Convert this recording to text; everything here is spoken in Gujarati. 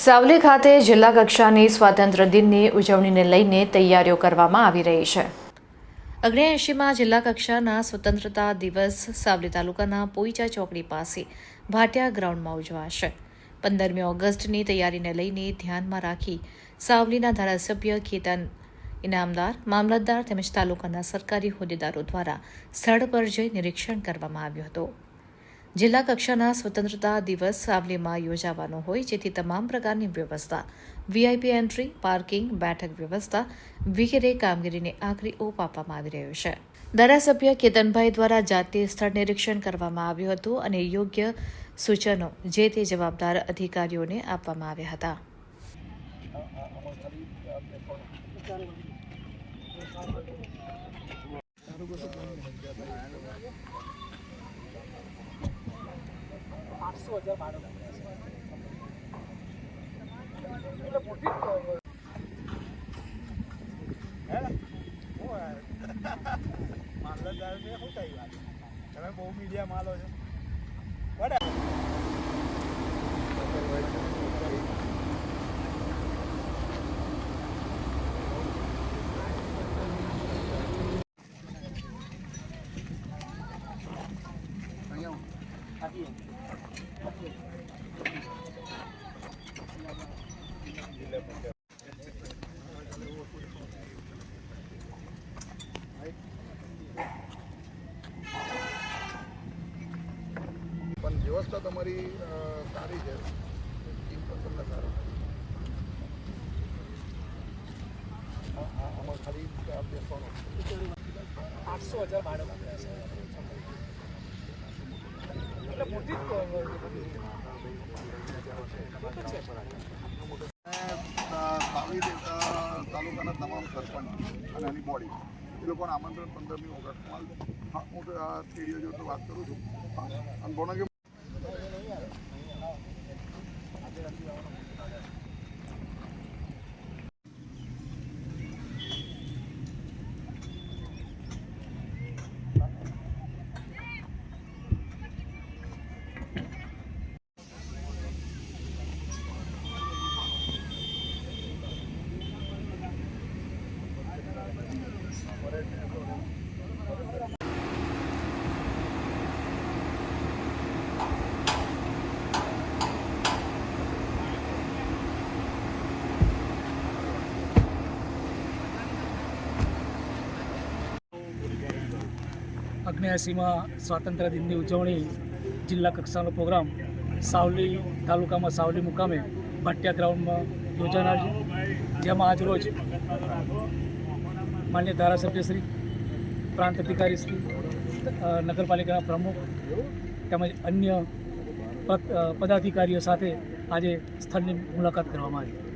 સાવલી ખાતે જિલ્લા કક્ષાની સ્વાતંત્ર્ય દિનની ઉજવણીને લઈને તૈયારીઓ કરવામાં આવી રહી છે. અગ્નેએંશીમાં જિલ્લા કક્ષાના સ્વતંત્રતા દિવસ સાવલી તાલુકાના પોઈચા ચોકડી પાસે ભાટિયા ગ્રાઉન્ડમાં ઉજવાશે. પંદરમી ઓગસ્ટની તૈયારીને લઈને ધ્યાનમાં રાખી સાવલીના ધારાસભ્ય કેતન ઇનામદાર, મામલતદાર તેમજ તાલુકાના સરકારી હોદ્દેદારો દ્વારા સ્થળ પર જઈ નિરીક્ષણ કરવામાં આવ્યું હતું. જિલ્લા કક્ષાના સ્વતંત્રતા દિવસ સાવલીમાં યોજાવાનો હોય, જેથી તમામ પ્રકારની વ્યવસ્થા વીઆઈપી એન્ટ્રી, પાર્કિંગ, બેઠક વ્યવસ્થા વગેરે કામગીરીને આખરી ઓપ આપવામાં આવી રહ્યો છે. ધારાસભ્ય કેતનભાઈ દ્વારા જાતે સ્થળ નિરીક્ષણ કરવામાં આવ્યું હતું અને યોગ્ય સૂચનો જે તે જવાબદાર અધિકારીઓને આપવામાં આવ્યા હતા. મામલતદાર ને શું થઈ વાત તમે બહુ મીડિયા માલો છો. બરાબર પણ વ્યવસ્થા તમારી સારી છે. ટીમ પણ તમને સારું આમાં ખાલી બેસવાનું. આઠસો હજાર બાળકો એટલે મોટી જ તાલુકાના તમામ સરપંચ અને એની બોડી એ લોકોને આમંત્રણ પંદરમી ઓગસ્ટમાં હા આ જોડે વાત કરું છું. અને અગ્નેયાસીમાં સ્વાતંત્ર્ય દિનની ઉજવણી જિલ્લા કક્ષાનો પ્રોગ્રામ સાવલી તાલુકામાં સાવલી મુકામે ભાટિયા ગ્રાઉન્ડમાં યોજાનાર જેમાં આજરોજ માન્ય ધારાસભ્યશ્રી પ્રાંત અધિકારીશ્રી શ્રી નગરપાલિકાના પ્રમુખ તેમજ અન્ય પદ- પદાધિકારીઓ સાથે આજે સ્થળની મુલાકાત કરવામાં આવી.